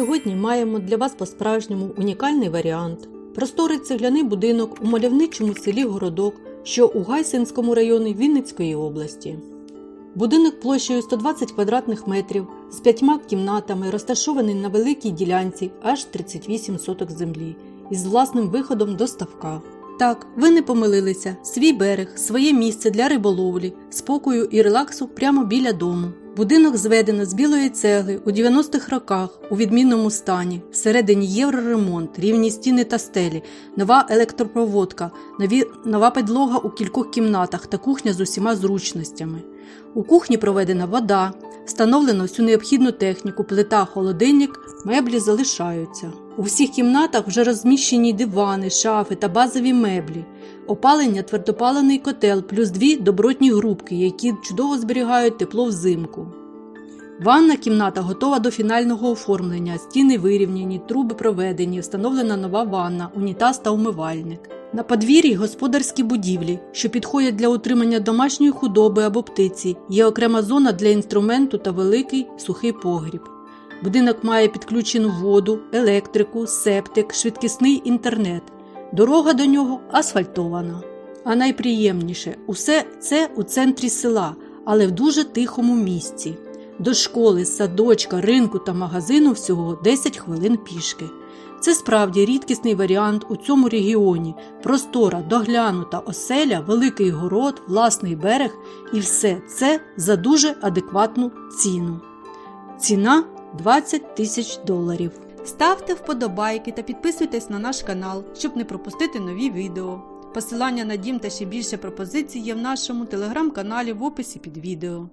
Сьогодні маємо для вас по-справжньому унікальний варіант. Просторий цегляний будинок у мальовничому селі Городок, що у Гайсинському районі Вінницької області. Будинок площею 120 квадратних метрів з п'ятьма кімнатами розташований на великій ділянці аж 38 соток землі із власним виходом до ставка. Так, ви не помилилися. Свій берег, своє місце для риболовлі, спокою і релаксу прямо біля дому. Будинок зведено з білої цегли у 90-х роках у відмінному стані. Всередині євроремонт, рівні стіни та стелі, нова електропроводка, нові, нова підлога у кількох кімнатах та кухня з усіма зручностями. У кухні проведена вода, встановлено всю необхідну техніку, плита, холодильник, меблі залишаються. У всіх кімнатах вже розміщені дивани, шафи та базові меблі. Опалення твердопалений котел плюс дві добротні грубки, які чудово зберігають тепло взимку. Ванна кімната готова до фінального оформлення, стіни вирівняні, труби проведені, встановлена нова ванна, унітаз та умивальник. На подвір'ї господарські будівлі, що підходять для утримання домашньої худоби або птиці, є окрема зона для інструменту та великий сухий погріб. Будинок має підключену воду, електрику, септик, швидкісний інтернет. Дорога до нього асфальтована. А найприємніше усе це у центрі села, але в дуже тихому місці. До школи, садочка, ринку та магазину всього 10 хвилин пішки. Це справді рідкісний варіант у цьому регіоні. Простора, доглянута оселя, великий город, власний берег і все це за дуже адекватну ціну. Ціна 20 тисяч доларів. Ставте вподобайки та підписуйтесь на наш канал, щоб не пропустити нові відео. Посилання на дім та ще більше пропозицій є в нашому телеграм-каналі в описі під відео.